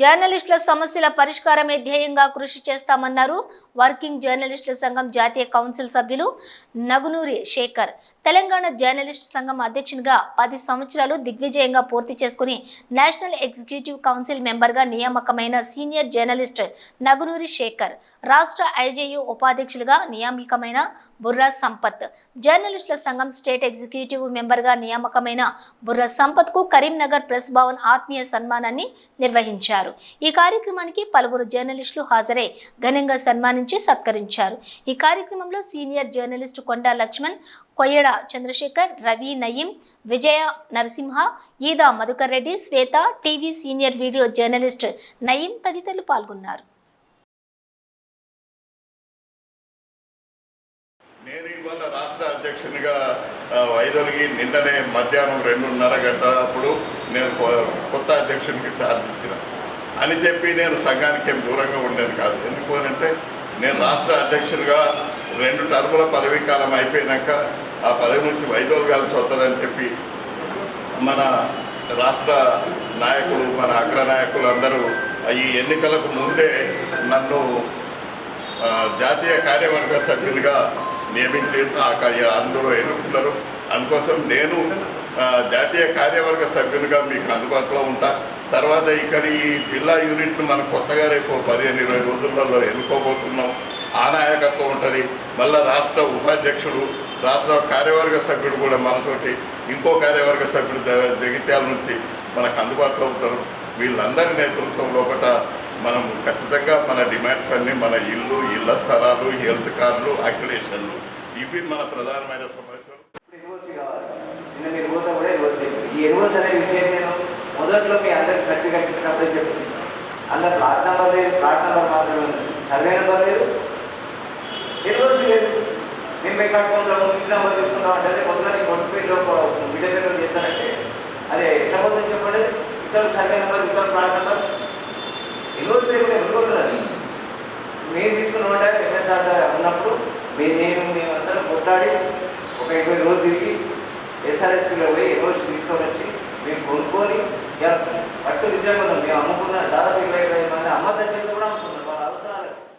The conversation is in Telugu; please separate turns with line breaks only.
జర్నలిస్టుల సమస్యల పరిష్కారమే ధ్యేయంగా కృషి చేస్తామన్నారు వర్కింగ్ జర్నలిస్టుల సంఘం జాతీయ కౌన్సిల్ సభ్యులు నగునూరి శేఖర్. తెలంగాణ జర్నలిస్టు సంఘం అధ్యక్షునిగా పది సంవత్సరాలు దిగ్విజయంగా పూర్తి చేసుకుని నేషనల్ ఎగ్జిక్యూటివ్ కౌన్సిల్ మెంబర్గా నియామకమైన సీనియర్ జర్నలిస్ట్ నగునూరి శేఖర్ రాష్ట్ర ఐజేయు ఉపాధ్యక్షులుగా నియామకమైన బుర్రా సంపత్. జర్నలిస్టుల సంఘం స్టేట్ ఎగ్జిక్యూటివ్ మెంబర్గా నియామకమైన బుర్రా సంపత్కు కరీంనగర్ ప్రెస్ భవన్ ఆత్మీయ సన్మానాన్ని నిర్వహించారు. చేశారు. ఈ కార్యక్రమానికి పలువురు జర్నలిస్టులు హాజరై ఘనంగా సన్మానించి సత్కరించారు. ఈ కార్యక్రమంలో senior journalist Konda Laxman Koyyada Chandrashekar Ravi Nayeem Vijaya Narasimha Eeda Madhukar Reddy Swetha TV senior video journalist Nayeem తదితరులు పాల్గొన్నారు.
నేను ఇవాళ రాష్ట్ర అధ్యక్షునిగా వైదొలిగి నిన్ననే మధ్యాహ్నం రెండున్నర గంటల అప్పుడు నేను కొత్త అధ్యక్షునికి ఛార్జ్ ఇచ్చిన. అని చెప్పి నేను సంఘానికి ఏం దూరంగా ఉండేది కాదు. ఎందుకు అంటే నేను రాష్ట్ర అధ్యక్షుడిగా రెండు టర్ముల పదవీ కాలం అయిపోయినాక ఆ పదవి నుంచి వైదొలగాల్సి వస్తుందని చెప్పి మన రాష్ట్ర నాయకులు మన అగ్ర నాయకులు అందరూ ఈ ఎన్నికలకు ముందే నన్ను జాతీయ కార్యవర్గ సభ్యునిగా నియమించి ఆ అందరూ ఎన్నుకున్నారు. అందుకోసం నేను జాతీయ కార్యవర్గ సభ్యునిగా మీకు అందుబాటులో ఉంటా. తర్వాత ఇక్కడ ఈ జిల్లా యూనిట్ను మనం కొత్తగా రేపు పదిహేను ఇరవై రోజులలో ఎన్నుకోబోతున్నాం. ఆ నాయకత్వం ఉంటుంది. మళ్ళీ రాష్ట్ర ఉపాధ్యక్షుడు రాష్ట్ర కార్యవర్గ సభ్యుడు కూడా మనతోటి ఇంకో కార్యవర్గ సభ్యుడు జగిత్యాల నుంచి మనకు అందుబాటులో ఉంటారు. వీళ్ళందరి నేతృత్వంలో ఒకట మనం ఖచ్చితంగా మన డిమాండ్స్ అన్ని మన ఇల్లు ఇళ్ళ స్థలాలు హెల్త్ కార్డులు అక్రిడేషన్లు. ఇవి మన ప్రధానమైన సమస్యలు
నిన్న మీరు పోతా కూడా ఎన్ఓసి ఈ ఎరువులు అనే విషయం నేను మొదట్లో మీ అందరికి కట్టి కట్టించినప్పుడే చెప్పింది. అందరు ప్లాట్ నెంబర్ లేదు ప్లాట్ నెంబర్ మాత్రమే ఉంది సర్వే నెంబర్ లేదు ఎరువులు లేదు. మేము మేము కట్టుకుంటాము ఇంటి నెంబర్ తీసుకుంటాం అంటే మొదట నీకు ఒంటిపేటలో విలేజ్లో చేస్తానంటే అదే ఎట్లా పోతుంది చెప్పండి. ఇక్కడ సర్వే నెంబర్ ఇక్కడ ప్లాట్ నెంబర్. ఎరువులు లేకుండా ఎరువులు అది? మేము తీసుకున్న అంటే ఎంఎస్ఆర్ ఉన్నప్పుడు మేము నేను మేమందరం కొట్లాడి ఒక ఇరవై రోజులు తిరిగి ఎస్ఆర్ఎస్పీలో పోయి ఎన్ఓసి తీసుకొని వచ్చి మేము కొనుక్కొని పట్టు నిజంగా మేము అమ్ముకున్న దాదాపు ఇరవై ఇరవై మంది అమ్మ దగ్గర